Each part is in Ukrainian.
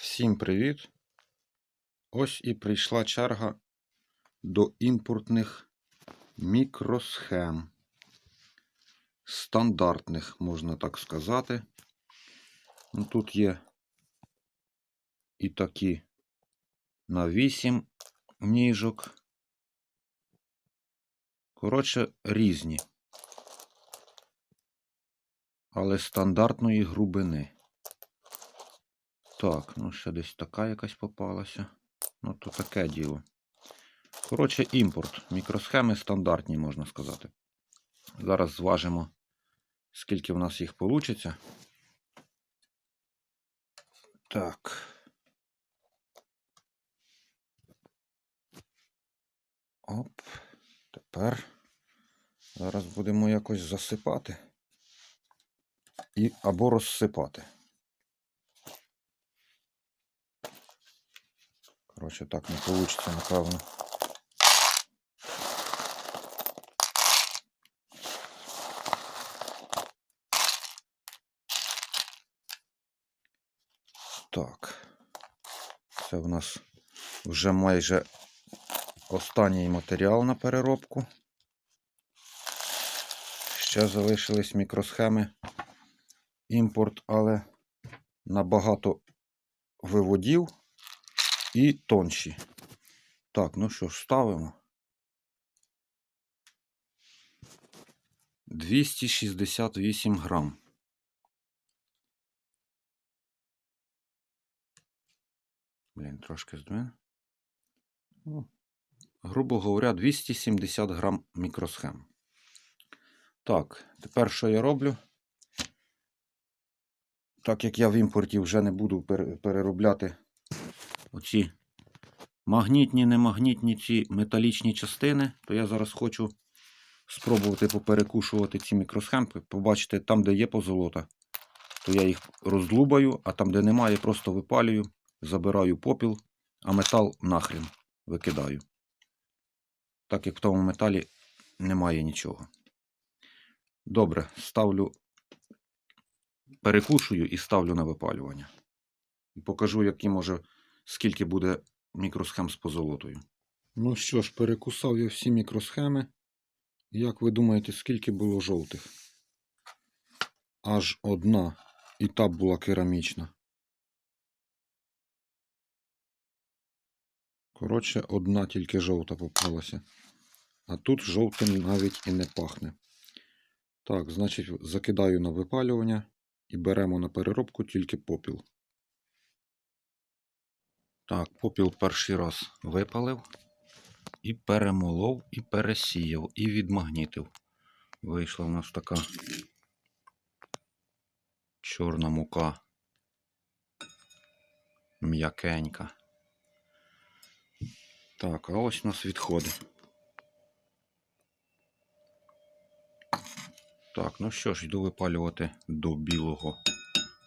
Всім привіт! Ось і прийшла черга до імпортних мікросхем. Стандартних, можна так сказати. Ну, Тут є і такі на 8 ніжок. Коротше, різні. Але стандартної грубини. Так, ну ще десь така якась попалася. Ну, то таке діло. Коротше, імпорт. Мікросхеми стандартні, можна сказати. Зараз зважимо, скільки в нас їх вийде. Так. Оп. Тепер зараз будемо якось засипати. І або розсипати. Коротше, так не вийде, напевно. Так. Це в нас вже майже останній матеріал на переробку. Ще залишились мікросхеми. Імпорт, але набагато виводів і тонші. Так, ну що ж, ставимо. 268 грам. Блін, трошки здвину. Ну, грубо говоря, 270 грам мікросхем. Так, тепер що я роблю? Так як я в імпорті вже не буду переробляти оці магнітні, немагнітні ці металічні частини, то я зараз хочу спробувати поперекушувати ці мікросхемки. Побачите, там, де є позолота, то я їх роздлубаю, а там, де немає, просто випалюю, забираю попіл, а метал нахрен викидаю. Так як в тому металі немає нічого. Добре, ставлю, перекушую і ставлю на випалювання. І покажу, які може, скільки буде мікросхем з позолотою. Ну що ж, перекусав я всі мікросхеми. Як ви думаєте, скільки було жовтих? Аж одна. І та була керамічна. Коротше, одна тільки жовта попалася. А тут жовтим навіть і не пахне. Так, значить, закидаю на випалювання і беремо на переробку тільки попіл. Так, попіл перший раз випалив, і перемолов, і пересіяв, і відмагнітив. Вийшла в нас така чорна мука. М'якенька. Так, а ось у нас відходи. Так, ну що ж, йду випалювати до білого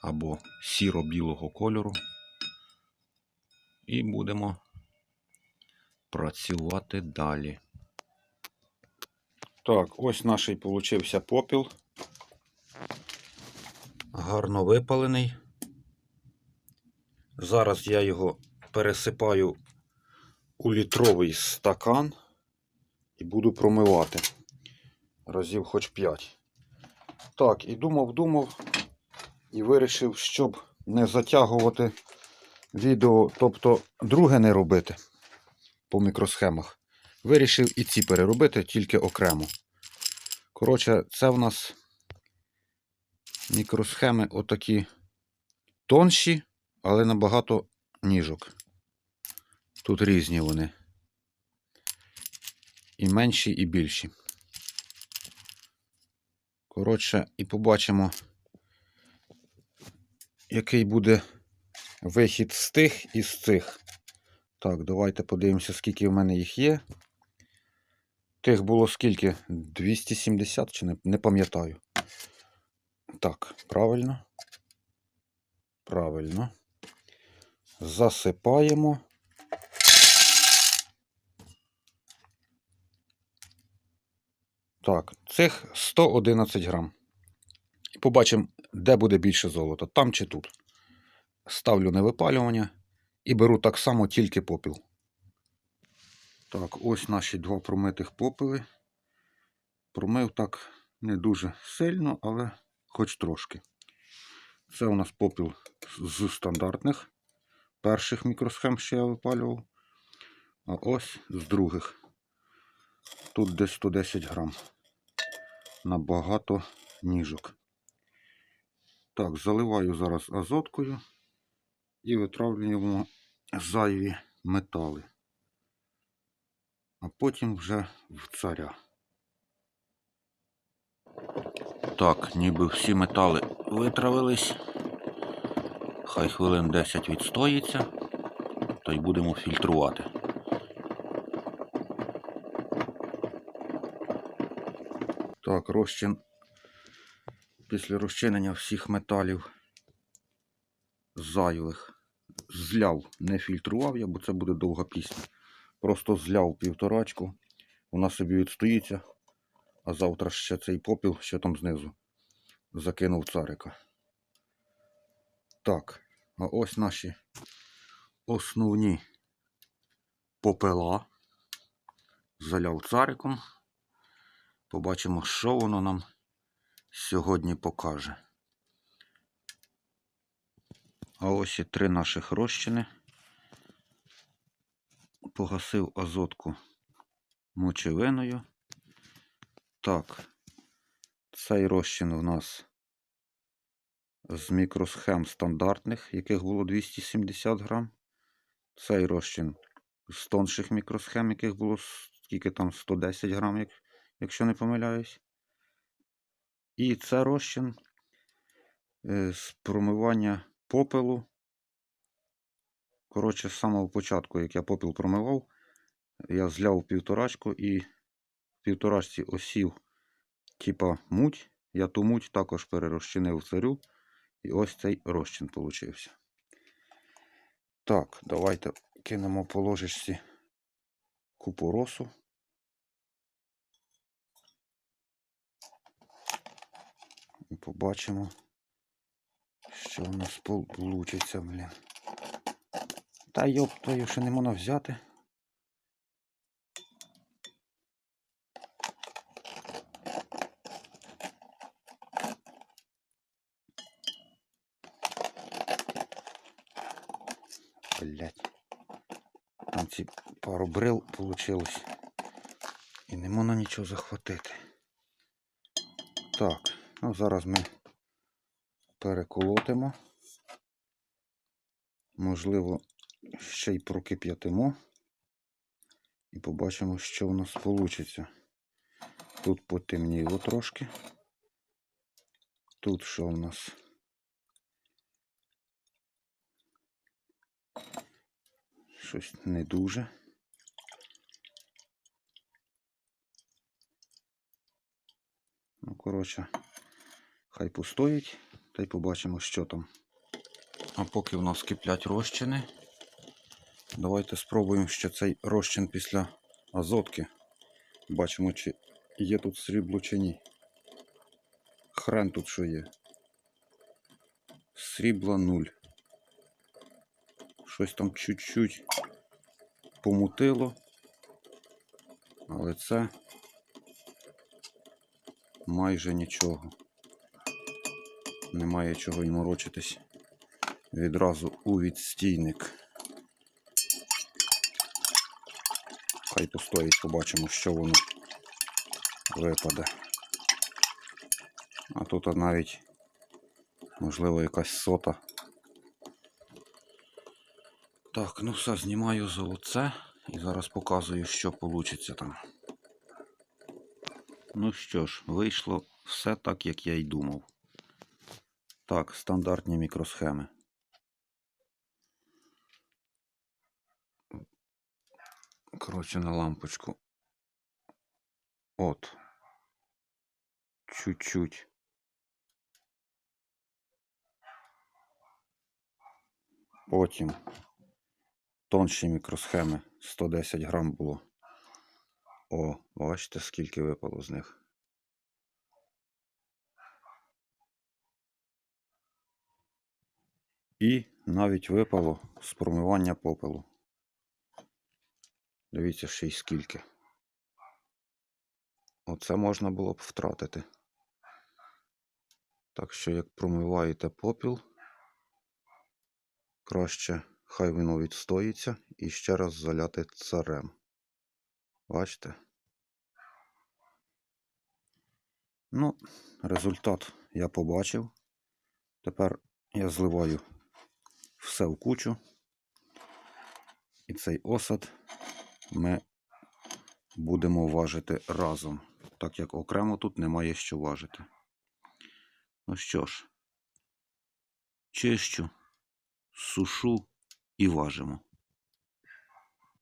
або сіро-білого кольору. І будемо працювати далі. Так, ось наш і получився попіл. Гарно випалений. Зараз я його пересипаю у літровий стакан і буду промивати разів хоч 5. Так, і думав, думав, і вирішив, щоб не затягувати відео, тобто друге не робити по мікросхемах. Вирішив і ці переробити тільки окремо. Коротше, це в нас мікросхеми отакі тонші, але набагато ніжок. Тут різні вони. І менші, і більші. Коротше, і побачимо, який буде вихід з тих і з цих. Так, давайте подивимося, скільки в мене їх є. Тих було скільки? 270 чи не, не пам'ятаю. Так, правильно. Правильно. Засипаємо. Так, цих 111 грам. І побачимо, де буде більше золота, там чи тут. Ставлю на випалювання і беру так само тільки попіл. Так, ось наші два промитих попели. Промив так не дуже сильно, але хоч трошки. Це у нас попіл з стандартних перших мікросхем, що я випалював. А ось з других. Тут десь 110 грам. Набагато ніжок. Так, заливаю зараз азоткою і витравлюємо зайві метали. А потім вже в царя. Так, ніби всі метали витравились. Хай хвилин 10 відстоїться, то й будемо фільтрувати. Так, розчин після розчинення всіх металів зайвих зляв не фільтрував я, бо це буде довга пісня. Просто зляв півторачку, вона собі відстоїться, а завтра ще цей попіл, ще там знизу, закинув царика. Так, а ось наші основні попела. Заляв цариком. Побачимо, що воно нам сьогодні покаже. А ось і три наших розчини. Погасив азотку мочевиною. Так, цей розчин у нас з мікросхем стандартних, яких було 270 грам. Цей розчин з тонших мікросхем, яких було скільки там 110 грам, як, якщо не помиляюсь. І це розчин е, з промивання попелу. Коротше, з самого початку, як я попіл промивав, я зляв півторачку і в півторачці осів, типа муть. Я ту муть також перерозчинив царю. І ось цей розчин получився. Так, давайте кинемо по ложечці купоросу. І побачимо, що в нас получиться, блін. Та йоп, твою ще не можна взяти. Блять. Там ці пару брил получилось. І не можна нічого захватити. Так, ну зараз ми переколотимо. Можливо, ще й прокип'ятимо. І побачимо, що в нас вийде. Тут потемніло трошки. Тут що в нас? Щось не дуже. Ну, коротше, хай постоїть, та й побачимо, що там. А поки в нас киплять розчини, давайте спробуємо ще цей розчин після азотки. Бачимо, чи є тут срібло чи ні. Хрен тут що є. Срібла нуль. Щось там чуть-чуть помутило. Але це майже нічого. Немає чого й морочитись. Відразу у відстійник. Хай постоїть, побачимо, що воно випаде. А тут навіть, можливо, якась сота. Так, ну все, знімаю золоце і зараз показую, що вийде там. Ну що ж, вийшло все так, як я й думав. Так, стандартні мікросхеми. Коротше, на лампочку. От. Чуть-чуть. Потім тонші мікросхеми 110 грам було. О, бачите, скільки випало з них. І навіть випало з промивання попелу. Дивіться ще й скільки. Оце можна було б втратити. Так що, як промиваєте попіл, краще хай воно відстоїться і ще раз заляти царем. Бачите? Ну, результат я побачив. Тепер я зливаю все в кучу. І цей осад ми будемо важити разом, так як окремо тут немає що важити. Ну що ж, чищу, сушу і важимо.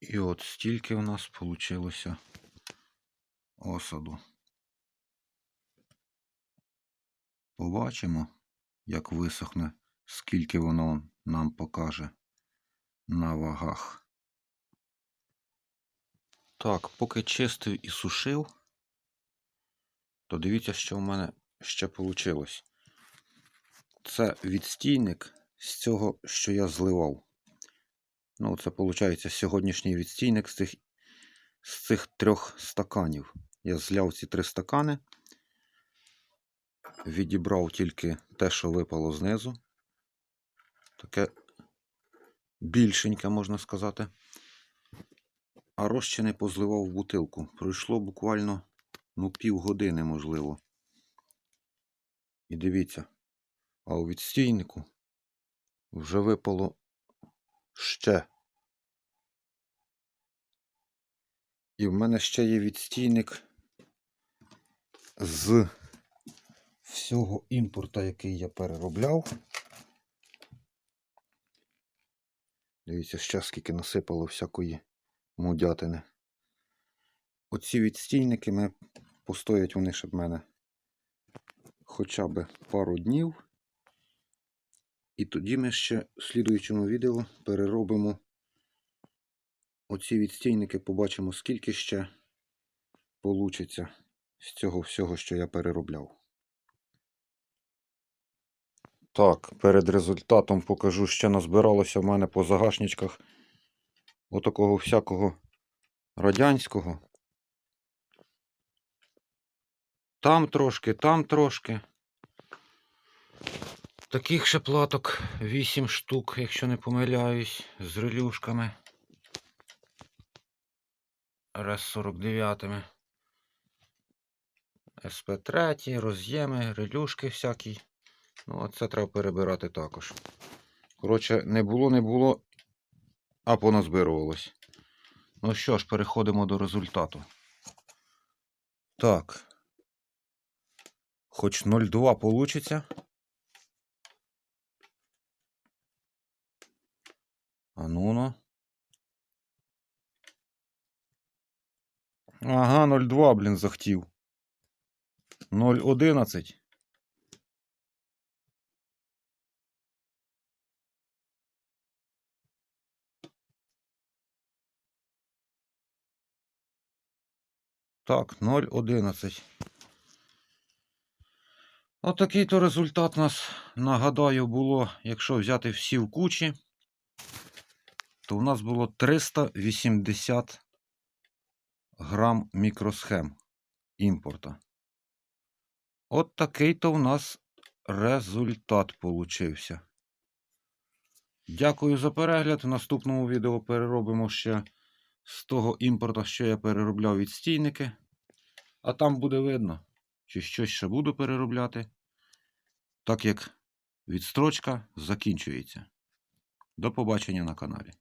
І от стільки у нас вийшло осаду. Побачимо, як висохне, скільки воно нам покаже на вагах. Так, поки чистив і сушив, то дивіться, що в мене ще вийшло. Це відстійник з цього, що я зливав. Ну, це виходить сьогоднішній відстійник з цих, з цих трьох стаканів. Я зляв ці три стакани, відібрав тільки те, що випало знизу. Таке більшеньке, можна сказати. А розчини позливав в бутилку. Пройшло буквально ну, півгодини, можливо. І дивіться, а у відстійнику вже випало ще. І в мене ще є відстійник з всього імпорта, який я переробляв. Дивіться, ще скільки насипало всякої мудятини. Оці відстійники ми постоять вони ще в мене хоча б пару днів. І тоді ми ще в слідуючому відео переробимо оці відстійники, побачимо, скільки ще получиться з цього всього, що я переробляв. Так, перед результатом покажу, що назбиралося в мене по загашничках отакого всякого радянського. Там трошки, там трошки. Таких ще платок 8 штук, якщо не помиляюсь, з релюшками. РС-49. СП-3, роз'єми, релюшки всякі. Ну, оце треба перебирати також. Коротше, не було, не було, а поназбирувалось. Ну що ж, переходимо до результату. Так. Хоч 0,2 получиться. А ну ну. Ага, 0,2, блін, захотів. 0,11. Так, 0,11. Отакий то результат у нас, нагадаю, було, якщо взяти всі в кучі, то у нас було 380 грам мікросхем імпорта. От такий то у нас результат получився. Дякую за перегляд. В наступному відео переробимо ще з того імпорта, що я переробляв відстійники. А там буде видно, чи щось ще буду переробляти, так як відстрочка закінчується. До побачення на каналі.